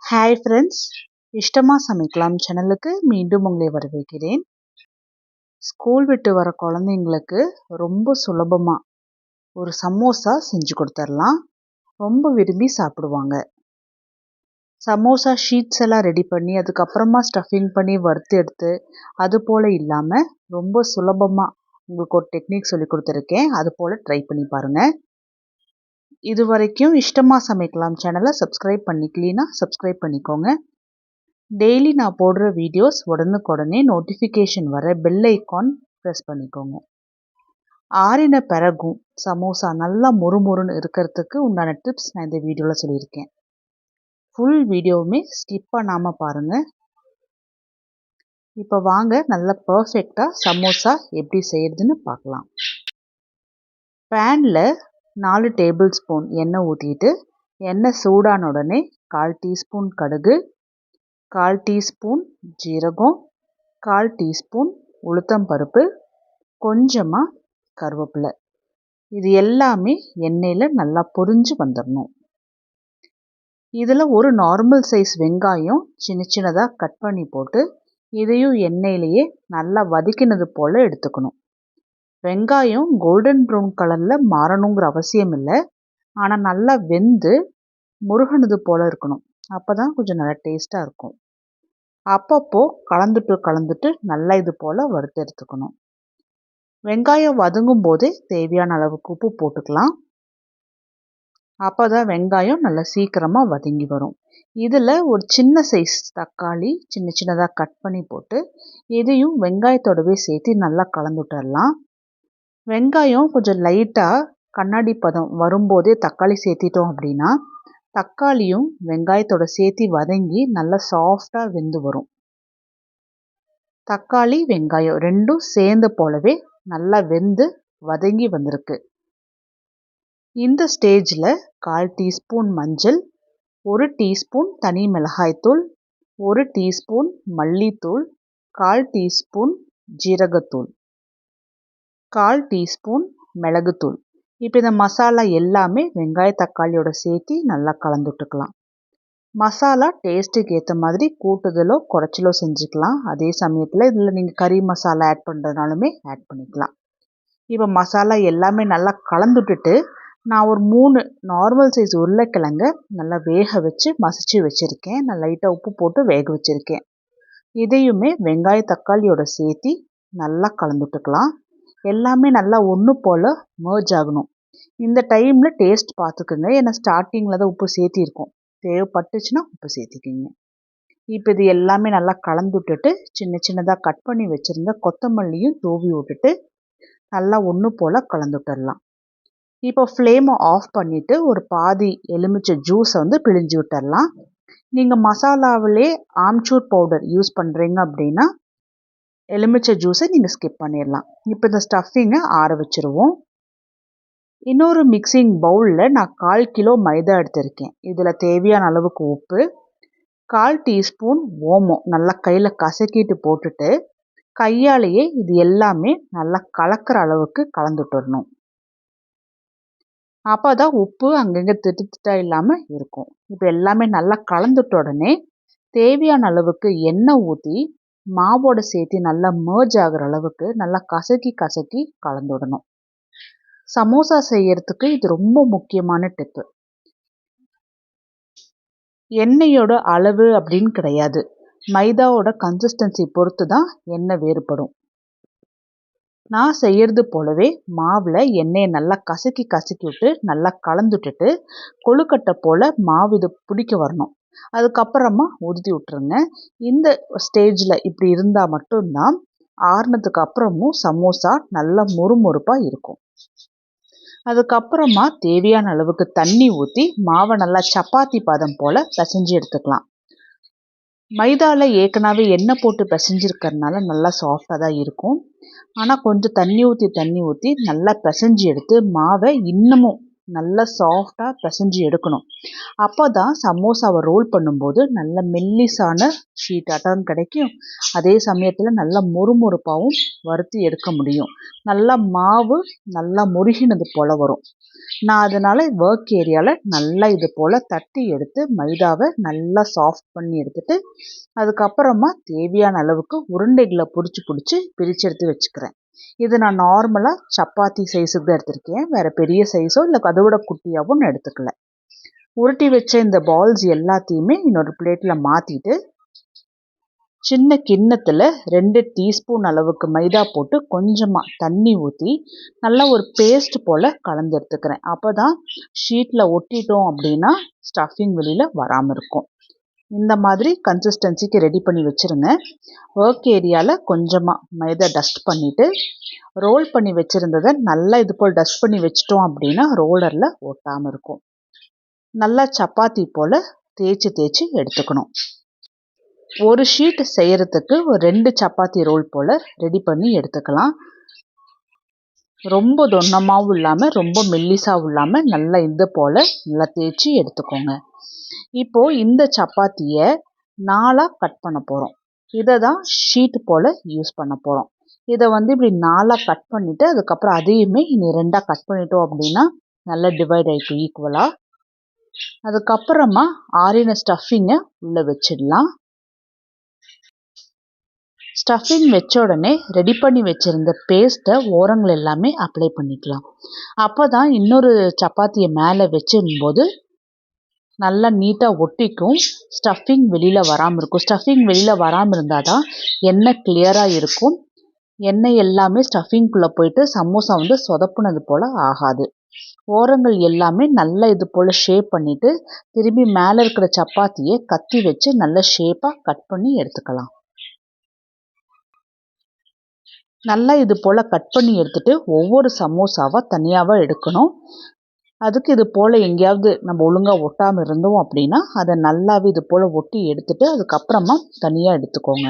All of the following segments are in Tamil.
ஹாய் ஃப்ரெண்ட்ஸ் இஷ்டமாக சமைக்கலாம் சேனலுக்கு மீண்டும் உங்களை வரவேற்கிறேன். ஸ்கூல் விட்டு வர குழந்தைங்களுக்கு ரொம்ப சுலபமாக ஒரு சமோசா செஞ்சு கொடுத்துர்லாம். ரொம்ப விரும்பி சாப்பிடுவாங்க. சமோசா ஷீட்ஸ் எல்லாம் ரெடி பண்ணி அதுக்கப்புறமா ஸ்டஃபிங் பண்ணி வறுத்து எடுத்து அது போல் இல்லாமல் ரொம்ப சுலபமாக உங்களுக்கு ஒரு டெக்னிக் சொல்லி கொடுத்துருக்கேன். அது போல் ட்ரை பண்ணி பாருங்கள் இது வரைக்கும் இஷ்டமாக சமைக்கலாம் சேனலை சப்ஸ்கிரைப் பண்ணிக்கலினா சப்ஸ்கிரைப் பண்ணிக்கோங்க. டெய்லி நான் போடுற வீடியோஸ் உடனுக்குடனே நோட்டிஃபிகேஷன் வர பெல் ஐக்கான் ப்ரெஸ் பண்ணிக்கோங்க. ஆறின பிறகும் சமோசா நல்லா முறுமுறுன்னு இருக்கிறதுக்கு உண்டான டிப்ஸ் நான் இந்த வீடியோவில் சொல்லியிருக்கேன். ஃபுல் வீடியோவுமே ஸ்கிப் பண்ணாமல் பாருங்கள் இப்போ வாங்க நல்லா பர்ஃபெக்டாக சமோசா எப்படி செய்கிறதுன்னு பார்க்கலாம். பேனில் நாலு டேபிள் ஸ்பூன் எண்ணெய் ஊற்றிட்டு எண்ணெய் சூடான உடனே கால் டீஸ்பூன் கடுகு கால் டீஸ்பூன் ஜீரகம் கால் டீஸ்பூன் உளுத்தம் பருப்பு கொஞ்சமாக கருவேப்பிலை. இது எல்லாமே எண்ணெயில் நல்லா பொரிஞ்சு வந்துடணும் இதில் ஒரு நார்மல் சைஸ் வெங்காயம் சின்ன சின்னதாக கட் பண்ணி போட்டு இதையும் எண்ணெயிலேயே நல்லா வதக்கினது போல் எடுத்துக்கணும். வெங்காயம் கோல்டன் ப்ரௌன் கலரில் மாறணுங்கிற அவசியம் இல்லை. ஆனால் நல்லா வெந்து முருகனது போல் இருக்கணும். அப்போ தான் கொஞ்சம் நல்லா டேஸ்ட்டாக இருக்கும். அப்பப்போ கலந்துட்டு கலந்துட்டு நல்லா இது போல் வறுத்து எடுத்துக்கணும். வெங்காயம் வதங்கும் போதே தேவையான அளவுக்கு உப்பு போட்டுக்கலாம். அப்போ தான் வெங்காயம் நல்லா சீக்கிரமாக வதங்கி வரும். இதில் ஒரு சின்ன சைஸ் தக்காளி சின்ன சின்னதாக கட் பண்ணி போட்டு இதையும் வெங்காயத்தோடவே சேர்த்து நல்லா கலந்துட்டுடலாம் வெங்காயம் கொஞ்சம் லைட்டாக கண்ணாடி பதம் வரும்போதே தக்காளி சேர்த்திட்டோம் அப்படின்னா தக்காளியும் வெங்காயத்தோட சேர்த்து வதங்கி நல்லா சாஃப்டாக வெந்து வரும். தக்காளி வெங்காயம் ரெண்டும் சேர்ந்த போலவே நல்லா வெந்து வதங்கி வந்திருக்கு. இந்த ஸ்டேஜில் கால் டீஸ்பூன் மஞ்சள் ஒரு டீஸ்பூன் தனி மிளகாய்த்தூள் ஒரு டீஸ்பூன் மல்லித்தூள் கால் டீஸ்பூன் ஜீரகத்தூள். கால் டீஸ்பூன் மிளகுத்தூள். இப்போ இந்த மசாலா எல்லாமே வெங்காய தக்காளியோட சேர்த்து நல்லா கலந்துட்டுக்கலாம். மசாலா டேஸ்ட்டுக்கு ஏற்ற மாதிரி கூட்டுதலோ குறைச்சலோ செஞ்சுக்கலாம். அதே சமயத்தில் இதில் நீங்கள் கறி மசாலா ஆட் பண்ணுறதுனாலுமே ஆட் பண்ணிக்கலாம். இப்போ மசாலா எல்லாமே நல்லா கலந்துட்டுட்டு நான் ஒரு மூணு நார்மல் சைஸ் உருளைக்கிழங்க நல்லா வேக வச்சு மசிச்சு வச்சுருக்கேன். நான் லைட்டாக உப்பு போட்டு வேக வச்சுருக்கேன். இதையுமே வெங்காய தக்காளியோட சேர்த்து நல்லா கலந்துட்டுக்கலாம். எல்லாமே நல்லா ஒன்று போல் மேர்ஜ் ஆகணும். இந்த டைமில் டேஸ்ட் பார்த்துக்குங்க. ஏன்னா ஸ்டார்டிங்கில் தான் உப்பு சேர்த்திருக்கோம். தேவைப்பட்டுச்சுன்னா உப்பு சேர்த்திக்கிங்க. இப்போ இது எல்லாமே நல்லா கலந்து விட்டுட்டு சின்ன சின்னதாக கட் பண்ணி வச்சுருந்த கொத்தமல்லியும் தூவி விட்டுட்டு நல்லா ஒன்று போல் கலந்து விட்டுடலாம் இப்போ ஃப்ளேமை ஆஃப் பண்ணிவிட்டு ஒரு பாதி எலுமிச்சை ஜூஸை வந்து பிழிஞ்சு விட்டுடலாம் நீங்கள் மசாலாவிலே ஆம்ச்சூர் பவுடர் யூஸ் பண்ணுறீங்க அப்படின்னா எலுமிச்சை ஜூஸை நீங்கள் ஸ்கிப் பண்ணிடலாம் இப்போ இந்த ஸ்டஃபிங்கை ஆற வச்சுருவோம். இன்னொரு மிக்சிங் பவுலில் நான் கால் கிலோ மைதா எடுத்திருக்கேன். இதில் தேவையான அளவுக்கு உப்பு கால் டீஸ்பூன் ஓமம் நல்லா கையில் கசக்கிட்டு போட்டுட்டு கையாலேயே இது எல்லாமே நல்லா கலக்கிற அளவுக்கு கலந்துட்டுடணும் அப்போ தான் உப்பு அங்கங்கே திட்டு திட்டா இல்லாமல் இருக்கும். இப்போ எல்லாமே நல்லா கலந்துட்ட உடனே தேவையான அளவுக்கு எண்ணெய் ஊற்றி மாவோட சேர்த்து நல்லா மேர்ஜ் ஆகிற அளவுக்கு நல்லா கசக்கி கசக்கி கலந்து விடணும் சமோசா செய்யறதுக்கு இது ரொம்ப முக்கியமான டிப்பு எண்ணெயோட அளவு அப்படின்னு கிடையாது. மைதாவோட கன்சிஸ்டன்சி பொறுத்து தான் எண்ணெய் வேறுபடும். நான் செய்கிறது போலவே மாவில் எண்ணெயை நல்லா கசக்கி கசக்கி விட்டு நல்லா கலந்துட்டுட்டு கொழுக்கட்டை போல் மாவு இது பிடிக்க வரணும். அதுக்கப்புறமா உறுதி விட்டுருங்க. இந்த ஸ்டேஜில் இப்படி இருந்தால் மட்டும்தான் ஆறுனதுக்கு அப்புறமும் சமோசா நல்லா மொறுமொறுப்பாக இருக்கும். அதுக்கப்புறமா தேவையான அளவுக்கு தண்ணி ஊற்றி மாவை நல்லா சப்பாத்தி பாதம் போல் பிசைஞ்சு எடுத்துக்கலாம். மைதாவில் ஏற்கனவே எண்ணெய் போட்டு பிசைஞ்சிருக்கிறதுனால நல்லா சாஃப்டாக தான் இருக்கும். ஆனால் கொஞ்சம் தண்ணி ஊற்றி தண்ணி ஊற்றி நல்லா பிசைஞ்சு எடுத்து மாவை இன்னமும் நல்லா சாஃப்டாக பிசைஞ்சு எடுக்கணும். அப்போ தான் சமோசாவை ரோல் பண்ணும்போது நல்ல மெல்லிசான ஷீட் அட்டன் கிடைக்கும். அதே சமயத்தில் நல்லா மொறுமொறுப்பாகவும் வறுத்து எடுக்க முடியும். நல்லா மாவு நல்லா முருகினது போல் வரும். நான் அதனால் ஒர்க் ஏரியாவில் நல்லா இது போல் தட்டி எடுத்து மைதாவை நல்லா சாஃப்ட் பண்ணி எடுத்துட்டு அதுக்கப்புறமா தேவையான அளவுக்கு உருண்டைகளை பிடிச்சி பிடிச்சி பிரித்து எடுத்து வச்சுக்கிறேன். இது நான் நார்மலாக சப்பாத்தி சைஸுக்கு தான் எடுத்திருக்கேன். வேறு பெரிய சைஸோ இல்லை அதை விட குட்டியாகவும் நான் எடுத்துக்கல. உருட்டி வச்ச இந்த பால்ஸ் எல்லாத்தையுமே இன்னொரு பிளேட்டில் மாற்றிட்டு சின்ன கிண்ணத்தில் ரெண்டு டீஸ்பூன் அளவுக்கு மைதா போட்டு கொஞ்சமாக தண்ணி ஊற்றி நல்லா ஒரு பேஸ்ட் போல் கலந்து எடுத்துக்கிறேன். அப்போ தான் ஷீட்டில் ஒட்டிட்டோம் அப்படின்னா ஸ்டஃபிங் வெளியில் வராமல் இருக்கும். இந்த மாதிரி கன்சிஸ்டன்சிக்கு ரெடி பண்ணி வச்சுருங்க. ஒர்க் ஏரியாவில் கொஞ்சமாக மைதா டஸ்ட் பண்ணிவிட்டு ரோல் பண்ணி வச்சுருந்ததை நல்லா இது போல் டஸ்ட் பண்ணி வச்சிட்டோம் அப்படின்னா ரோலரில் ஒட்டாமல் இருக்கும். நல்லா சப்பாத்தி போல் தேய்ச்சி தேய்ச்சி எடுத்துக்கணும். ஒரு ஷீட் செய்கிறதுக்கு ஒரு ரெண்டு சப்பாத்தி ரோல் போல் ரெடி பண்ணி எடுத்துக்கலாம். ரொம்ப தொன்னமாகவும் இல்லாமல் ரொம்ப மெல்லிசாகவும் இல்லாமல் நல்லா இது போல் நல்லா தேய்ச்சி எடுத்துக்கோங்க. இப்போது இந்த சப்பாத்தியை நாலாக கட் பண்ண போகிறோம் இதை தான் ஷீட் போல் யூஸ் பண்ண போகிறோம் இதை வந்து இப்படி நாலாக கட் பண்ணிவிட்டு அதுக்கப்புறம் அதையுமே இனி ரெண்டாக கட் பண்ணிட்டோம் அப்படின்னா நல்லா டிவைட் ஆகிக்கும் ஈக்குவலாக அதுக்கப்புறமா ஆறின ஸ்டஃபிங்கை உள்ளே வச்சிடலாம். ஸ்டஃபிங் வச்ச உடனே ரெடி பண்ணி வச்சுருந்த பேஸ்ட்டை ஓரங்கள் எல்லாமே அப்ளை பண்ணிக்கலாம். அப்போ தான் இன்னொரு சப்பாத்தியை மேலே வச்சிடும்போது நல்லா நீட்டாக ஒட்டிக்கும். ஸ்டஃபிங் வெளியில் வராமல் இருக்கும். ஸ்டஃபிங் வெளியில் வராமல் இருந்தால் தான் எண்ணெய் கிளியராக இருக்கும். எண்ணெய் எல்லாமே ஸ்டஃபிங்குள்ளே போயிட்டு சமோசா வந்து சொதப்புனது போல் ஆகாது. ஓரங்கள் எல்லாமே நல்லா இது போல் ஷேப் பண்ணிவிட்டு திரும்பி மேலே இருக்கிற சப்பாத்தியை கத்தி வச்சு நல்ல ஷேப்பாக கட் பண்ணி எடுத்துக்கலாம். நல்லா இது போல் கட் பண்ணி எடுத்துகிட்டு ஒவ்வொரு சமோசாவாக தனியாக எடுக்கணும். அதுக்கு இது போல் எங்கேயாவது நம்ம ஒழுங்காக ஒட்டாமல் இருந்தோம் அப்படின்னா அதை நல்லாவே இது போல் ஒட்டி எடுத்துகிட்டு அதுக்கப்புறமா தனியாக எடுத்துக்கோங்க.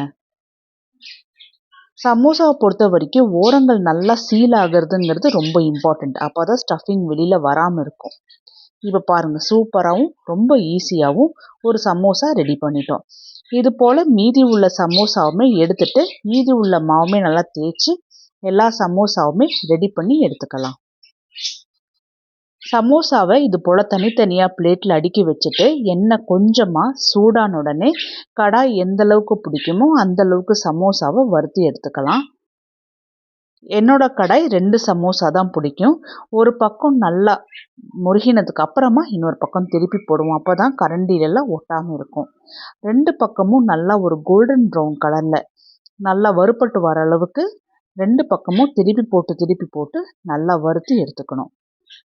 சமோசாவை பொறுத்த வரைக்கும் ஓரங்கள் நல்லா சீல் ஆகிறதுங்கிறது ரொம்ப இம்பார்ட்டண்ட் அப்போ தான் ஸ்டஃபிங் வெளியில் வராமல் இருக்கும். இப்போ பாருங்கள் சூப்பராகவும் ரொம்ப ஈஸியாகவும் ஒரு சமோசா ரெடி பண்ணிட்டோம். இது போல் மீதி உள்ள சமோசாவுமே எடுத்துட்டு மீதி உள்ள மாவுமே நல்லா தேய்ச்சி எல்லா சமோசாவுமே ரெடி பண்ணி எடுத்துக்கலாம். சமோசாவை இது போல் தனித்தனியாக பிளேட்டில் அடுக்கி வச்சுட்டு எண்ணெய் கொஞ்சமாக சூடான உடனே கடாய் எந்த அளவுக்கு பிடிக்குமோ அந்த அளவுக்கு சமோசாவை வறுத்து எடுத்துக்கலாம். என்னோட கடாய் ரெண்டு சமோசா தான் பிடிக்கும். ஒரு பக்கம் நல்லா முருகினதுக்கு அப்புறமா இன்னொரு பக்கம் திருப்பி போடுவோம். அப்போ தான் கரண்டிலெல்லாம் ஒட்டாமல் இருக்கும். ரெண்டு பக்கமும் நல்லா ஒரு கோல்டன் ப்ரௌன் கலரில் நல்லா வறுப்பட்டு வர அளவுக்கு ரெண்டு பக்கமும் திருப்பி போட்டு திருப்பி போட்டு நல்லா வறுத்து எடுத்துக்கணும்.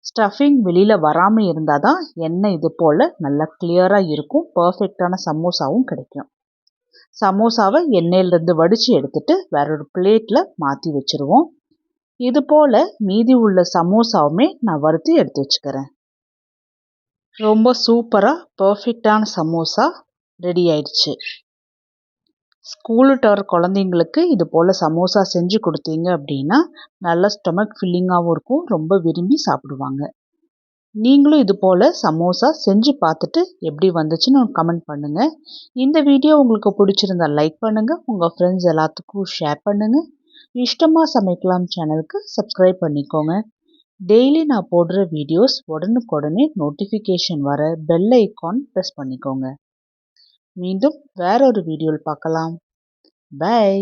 ஸ்டஃபிங் வெளியில் வராமல் இருந்தால் தான் எண்ணெய் இது போல் நல்லா கிளியராக இருக்கும். பர்ஃபெக்டான சமோசாவும் கிடைக்கும். சமோசாவை எண்ணெயிலேருந்து வடித்து எடுத்துட்டு வேற ஒரு பிளேட்டில் மாற்றி வச்சுருவோம். இது போல் மீதி உள்ள சமோசாவுமே நான் வறுத்து எடுத்து வச்சுக்கிறேன். ரொம்ப சூப்பராக பர்ஃபெக்டான சமோசா ரெடி ஆயிடுச்சு. ஸ்கூல் வர குழந்தைங்களுக்கு இது போல் சமோசா செஞ்சு கொடுத்தீங்க அப்படின்னா நல்லா ஸ்டொமக் ஃபில்லிங்காகவும் இருக்கும் ரொம்ப விரும்பி சாப்பிடுவாங்க. நீங்களும் இது போல் சமோசா செஞ்சு பார்த்துட்டு எப்படி வந்துச்சுன்னு கமெண்ட் பண்ணுங்கள் இந்த வீடியோ உங்களுக்கு பிடிச்சிருந்தா லைக் பண்ணுங்கள் உங்கள் ஃப்ரெண்ட்ஸ் எல்லாத்துக்கும் ஷேர் பண்ணுங்கள் இஷ்டமாக சமைக்கலாம் சேனலுக்கு சப்ஸ்கிரைப் பண்ணிக்கோங்க. டெய்லி நான் போடுற வீடியோஸ் உடனுக்குடனே நோட்டிஃபிகேஷன் வர பெல் ஐக்கான் ப்ரெஸ் பண்ணிக்கோங்க. மீண்டும் வேற ஒரு வீடியோவில் பார்க்கலாம். பை